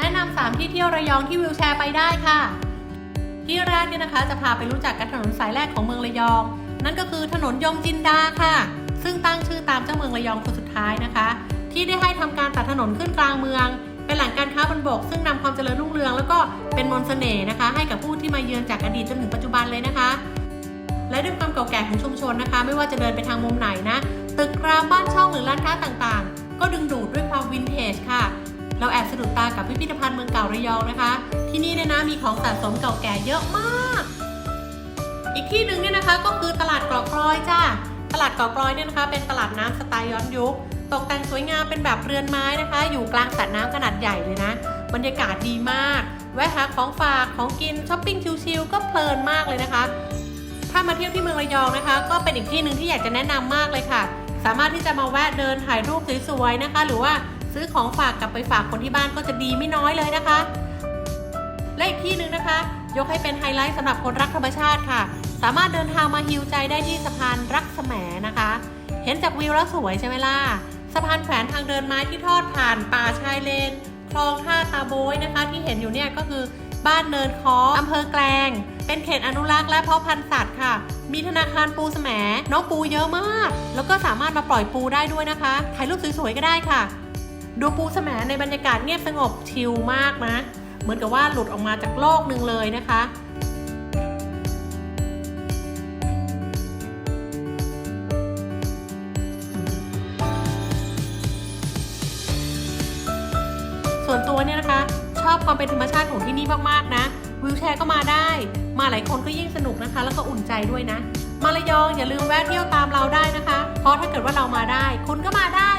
แนะนำสามที่เที่ยวระยองที่วิวแชร์ไปได้ค่ะ ที่แรกเนี่ยนะคะจะพาไปรู้จักกับถนนสายแรกของเมืองระยอง นั่นก็คือถนนยงจินดาค่ะ ซึ่งตั้งชื่อตามเจ้าเมืองระยองคนสุดท้ายนะคะ ที่ได้ให้ทำการตัดถนนขึ้นกลางเมือง เป็นแหล่งการค้าบนบกซึ่งนำความเจริญรุ่งเรือง แล้วก็เป็นมนต์เสน่ห์นะคะ ให้กับผู้ที่มาเยือนจากอดีตจนถึงปัจจุบันเลยนะคะ และด้วยความเก่าแก่ของชุมชนนะคะ ไม่ว่าจะเดินไปทางมุมไหนนะ ตึกรามบ้านช่องหรือร้านค้าต่าง เราแอบสะดุดตากับพิพิธภัณฑ์เมืองเก่าระยองนะคะ ที่นี่เนี่ยนะมีของสะสมเก่าแก่เยอะมาก อีกที่หนึ่งเนี่ยนะคะก็คือตลาดเกาะกลอยจ้าตลาดเกาะกลอยเนี่ยนะคะ เป็นตลาดน้ำสไตล์ย้อนยุค ตกแต่งสวยงามเป็นแบบเรือนไม้นะคะ อยู่กลางสระน้ำขนาดใหญ่เลยนะ บรรยากาศดีมาก แวะหาของฝากของกินช้อปปิ้งชิลๆก็เพลินมากเลยนะคะ ถ้ามาเที่ยวที่เมืองระยองนะคะ ก็เป็นอีกที่หนึ่งที่อยากจะแนะนำมากเลยค่ะ สามารถที่จะมาแวะเดินถ่ายรูปสวยๆนะคะ หรือว่า ซื้อของฝากกลับไปฝากคนที่บ้านก็จะดีไม่น้อยเลยนะคะ และอีกที่หนึ่งนะคะ ยกให้เป็นไฮไลท์สำหรับคนรักธรรมชาติค่ะ สามารถเดินทางมาฮิวใจได้ที่สะพานรักแสมนะคะ เห็นจากวิวแล้วสวยใช่ไหมล่ะสะพานแขวนทางเดินไม้ที่ทอดผ่านป่าชายเลนคลองท่าตาโบยนะคะ ที่เห็นอยู่เนี่ยก็คือบ้านเนินคออำเภอแกลง เป็นเขตอนุรักษ์และเพาะพันธุ์สัตว์ค่ะ มีธนาคารปูแสมน้องปูเยอะมาก แล้วก็สามารถมาปล่อยปูได้ด้วยนะคะ ถ่ายรูปสวยๆก็ได้ค่ะ ดูปูแสมในบรรยากาศเงียบสงบชิลมากนะ เหมือนกับว่าหลุดออกมาจากโลกหนึ่งเลยนะคะส่วนตัวเนี่ยนะคะ ชอบความเป็นธรรมชาติของที่นี่มากๆนะวิวแชร์ก็มาได้ มาหลายคนก็ยิ่งสนุกนะคะ แล้วก็อุ่นใจด้วยนะ มาระยองอย่าลืมแวะเที่ยวตามเราได้นะคะ เพราะถ้าเกิดว่าเรามาได้ คุณก็มาได้